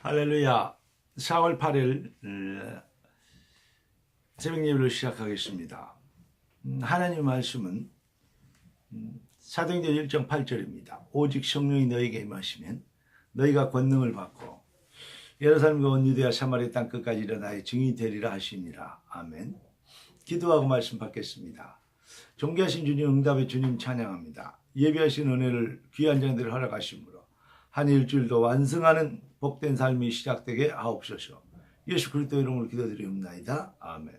할렐루야. 4월 8일 어, 새벽 예배를 시작하겠습니다. 음, 하나님 말씀은 음, 사도행전 1장 8절입니다. 오직 성령이 너에게 임하시면 너희가 권능을 받고 예루살렘과 온 유대와 사마리아 땅 끝까지 일어나의 증인이 되리라 하시니라. 아멘. 기도하고 말씀 받겠습니다. 존귀하신 주님 응답의 주님 찬양합니다. 예비하신 은혜를 귀한 자들을 허락하심으로 한 일주일도 완성하는 복된 삶이 시작되게 하옵소서. 예수 그리스도 이름으로 기도드리옵나이다. 아멘.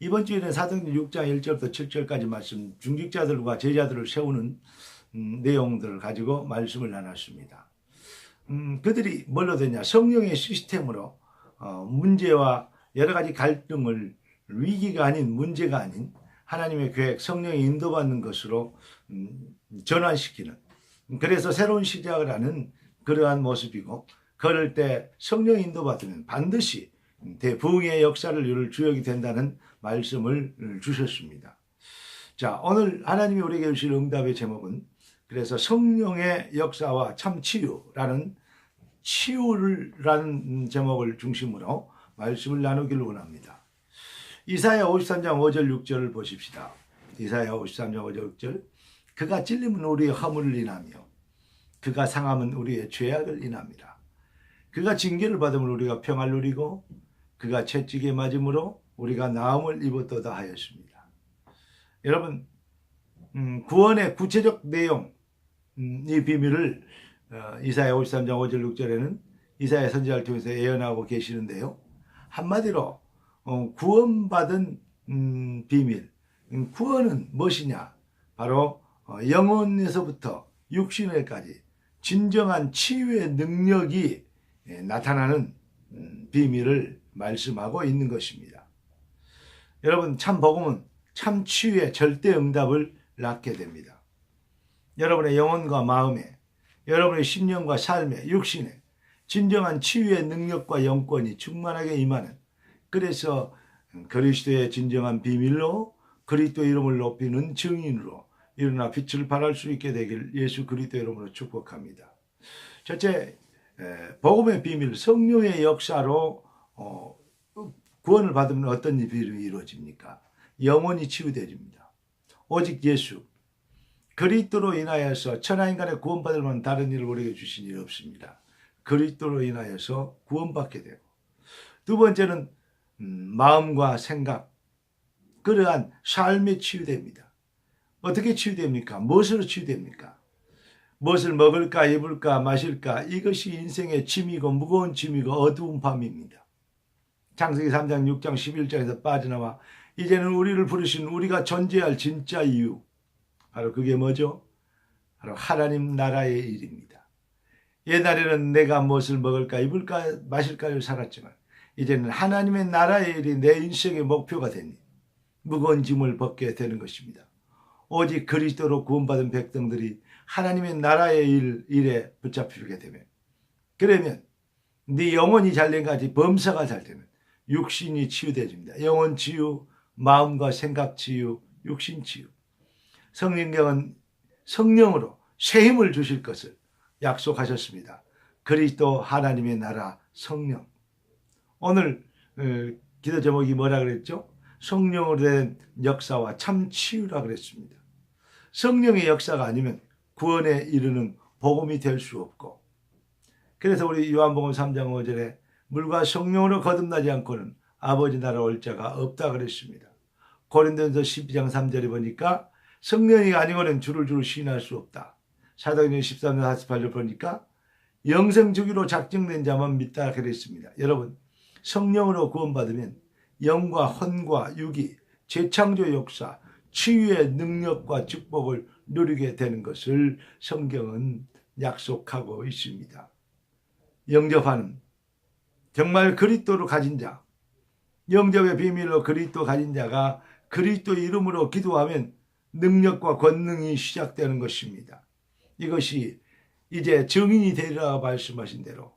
이번 주에는 사도행전 6장 1절부터 7절까지 말씀 중직자들과 제자들을 세우는 음, 내용들을 가지고 말씀을 나눴습니다. 음, 그들이 뭘로 되냐? 성령의 시스템으로 어, 문제와 여러 가지 갈등을 위기가 아닌 문제가 아닌 하나님의 계획, 성령의 인도받는 것으로 음, 전환시키는 그래서 새로운 시작을 하는 그러한 모습이고 그럴 때 성령 인도받으면 반드시 대부흥의 역사를 이룰 주역이 된다는 말씀을 주셨습니다. 자, 오늘 하나님이 우리에게 주실 응답의 제목은 그래서 성령의 역사와 참 치유라는 치유라는 제목을 중심으로 말씀을 나누기를 원합니다. 이사야 53장 5절 6절을 보십시다. 이사야 53장 5절 6절 그가 찔림은 우리의 허물을 인하며 그가 상함은 우리의 죄악을 인함이라. 그가 징계를 받음을 우리가 평화를 누리고 그가 채찍에 맞음으로 우리가 나음을 입었도다 하였습니다. 여러분 음, 구원의 구체적 내용 음, 이 비밀을 어, 이사야 53장 5절 6절에는 이사야 선지자를 통해서 예언하고 계시는데요. 한마디로 어, 구원받은 음, 비밀 음, 구원은 무엇이냐 바로 어, 영혼에서부터 육신에까지 진정한 치유의 능력이 예, 나타나는 음, 비밀을 말씀하고 있는 것입니다. 여러분 참 복음은 참 치유의 절대 응답을 낳게 됩니다. 여러분의 영혼과 마음에 여러분의 심령과 삶에 육신에 진정한 치유의 능력과 영권이 충만하게 임하는 그래서 그리스도의 진정한 비밀로 그리스도 이름을 높이는 증인으로 일어나 빛을 발할 수 있게 되길 예수 그리스도 이름으로 축복합니다. 첫째 복음의 비밀 성령의 역사로 어, 구원을 받으면 어떤 일이 이루어집니까? 영원히 치유되집니다. 오직 예수 그리스도로 인하여서 천하인간의 구원받을 만한 다른 일을 우리에게 주신 일 없습니다. 그리스도로 인하여서 구원받게 되고 두 번째는 음, 마음과 생각 그러한 삶이 치유됩니다. 어떻게 치유됩니까? 무엇으로 치유됩니까? 무엇을 먹을까 입을까 마실까 이것이 인생의 짐이고 무거운 짐이고 어두운 밤입니다. 창세기 3장 6장 11장에서 빠져나와 이제는 우리를 부르신 우리가 존재할 진짜 이유 바로 그게 뭐죠? 바로 하나님 나라의 일입니다. 옛날에는 내가 무엇을 먹을까 입을까 마실까를 살았지만 이제는 하나님의 나라의 일이 내 인생의 목표가 되니 무거운 짐을 벗게 되는 것입니다. 오직 그리스도로 구원받은 백성들이 하나님의 나라의 일, 일에 붙잡히게 되면 그러면 네 영혼이 잘된 같이 범사가 잘 되면 육신이 치유되집니다. 영혼 치유, 마음과 생각 치유, 육신 치유. 성령경은 성령으로 새 힘을 주실 것을 약속하셨습니다. 그리스도 하나님의 나라 성령. 오늘 어, 기도 제목이 뭐라 그랬죠? 성령으로 된 역사와 참 치유라 그랬습니다. 성령의 역사가 아니면 구원에 이르는 복음이 될 수 없고 그래서 우리 요한복음 3장 5절에 물과 성령으로 거듭나지 않고는 아버지 나라 올 자가 없다 그랬습니다. 고린도전서 12장 3절에 보니까 성령이 아니고는 주를 주를 시인할 수 없다. 사도행전 13장 48절 보니까 영생 주기로 작정된 자만 믿다 그랬습니다. 여러분 성령으로 구원받으면 영과 혼과 육이 재창조 역사, 치유의 능력과 축복을 누리게 되는 것을 성경은 약속하고 있습니다. 영접하는 정말 그리스도를 가진 자, 영접의 비밀로 그리스도 가진 자가 그리스도 이름으로 기도하면 능력과 권능이 시작되는 것입니다. 이것이 이제 증인이 되리라 말씀하신 대로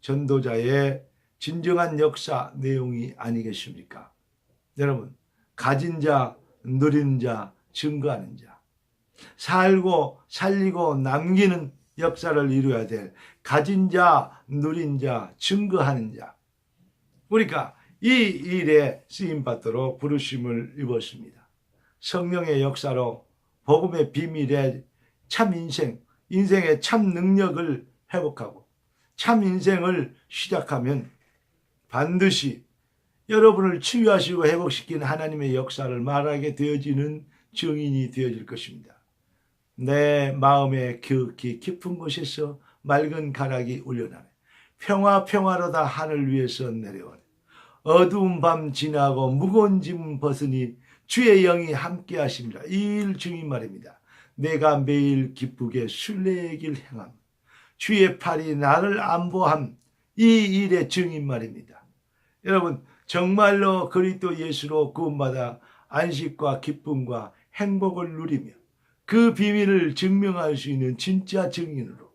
전도자의 진정한 역사 내용이 아니겠습니까? 여러분, 가진 자, 누린 자, 증거하는 자, 살고 살리고 남기는 역사를 이루어야 될 가진 자, 누린 자, 증거하는 자. 우리가 이 일에 쓰임 받도록 부르심을 입었습니다. 성령의 역사로 복음의 비밀에 참 인생, 인생의 참 능력을 회복하고 참 인생을 시작하면 반드시 여러분을 치유하시고 회복시킨 하나님의 역사를 말하게 되어지는 증인이 되어질 것입니다. 내 마음의 깊이 깊은 곳에서 맑은 가락이 울려나네. 평화 평화로다 하늘 위에서 내려오네. 어두운 밤 지나고 무거운 짐 벗으니 주의 영이 함께 하십니다. 이일 증인 말입니다. 내가 매일 기쁘게 순례의 길 행함. 주의 팔이 나를 안보함. 이 일의 증인 말입니다. 여러분 정말로 그리스도 예수로 구원받아 안식과 기쁨과 행복을 누리며 그 비밀을 증명할 수 있는 진짜 증인으로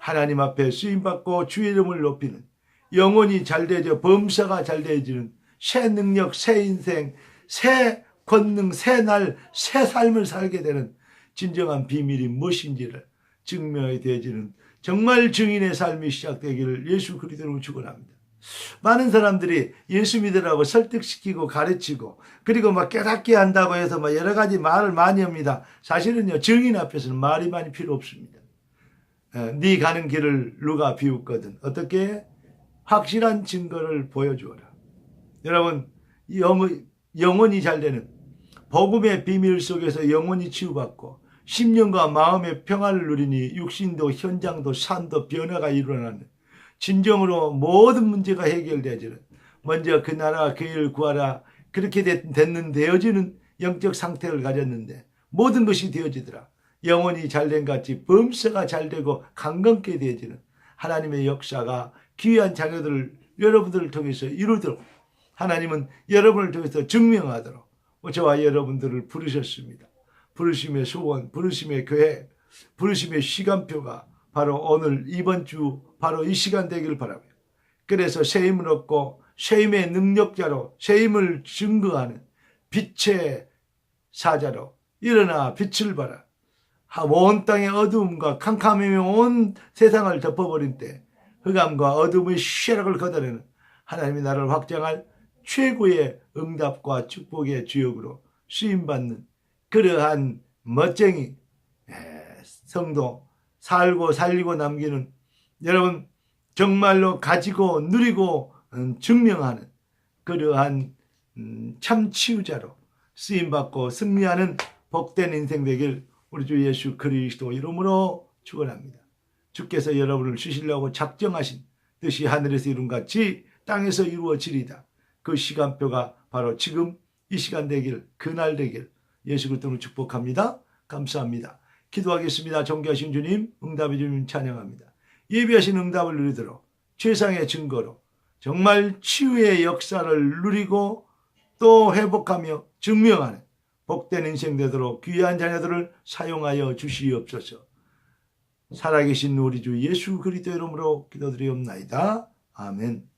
하나님 앞에 쓰임받고 주의 이름을 높이는 영혼이 잘 되져 범사가 잘 되어지는 새 능력, 새 인생, 새 권능, 새 날, 새 삶을 살게 되는 진정한 비밀이 무엇인지를 증명이 되어지는 정말 증인의 삶이 시작되기를 예수 그리스도로 축원합니다. 많은 사람들이 예수 믿으라고 설득시키고 가르치고 그리고 막 깨닫게 한다고 해서 막 여러 가지 말을 많이 합니다. 사실은요 증인 앞에서는 말이 많이 필요 없습니다. 에, 네 가는 길을 누가 비웃거든 어떻게 확실한 증거를 보여주어라. 여러분 영, 영혼이 잘 되는 복음의 비밀 속에서 영혼이 치유받고 10년과 마음의 평화를 누리니 육신도 현장도 산도 변화가 일어나는 진정으로 모든 문제가 해결되어지는 먼저 그 나라 그일 구하라 그렇게 됐는 되어지는 영적 상태를 가졌는데 모든 것이 되어지더라. 영혼이 잘된 같이 범사가 잘 되고 강건케 되어지는 하나님의 역사가 귀한 자녀들을 여러분들을 통해서 이루도록 하나님은 여러분을 통해서 증명하도록 저와 여러분들을 부르셨습니다. 부르심의 소원, 부르심의 교회, 부르심의 시간표가 바로 오늘 이번 주 바로 이 시간 되기를 바랍니다. 그래서 새 힘을 얻고 새 힘의 능력자로 새 힘을 증거하는 빛의 사자로 일어나 빛을 발하. 온 땅의 어두움과 캄캄함이 온 세상을 덮어버린 때 흑암과 어둠의 쇠락을 걷어내는 하나님이 나를 확장할 최고의 응답과 축복의 주역으로 쓰임받는 그러한 멋쟁이 성도 살고 살리고 남기는 여러분 정말로 가지고 누리고 음, 증명하는 그러한 음, 참 치유자로 쓰임받고 승리하는 복된 인생 되길 우리 주 예수 그리스도 이름으로 축원합니다. 주께서 여러분을 주시려고 작정하신 뜻이 하늘에서 이룬 같이 땅에서 이루어지리다. 그 시간표가 바로 지금 이 시간 되길 그날 되길 예수 그리스도로 축복합니다. 감사합니다. 기도하겠습니다. 존귀하신 주님 응답해 주님 찬양합니다. 예비하신 응답을 누리도록 최상의 증거로 정말 치유의 역사를 누리고 또 회복하며 증명하는 복된 인생 되도록 귀한 자녀들을 사용하여 주시옵소서. 살아계신 우리 주 예수 그리스도 이름으로 기도드리옵나이다. 아멘.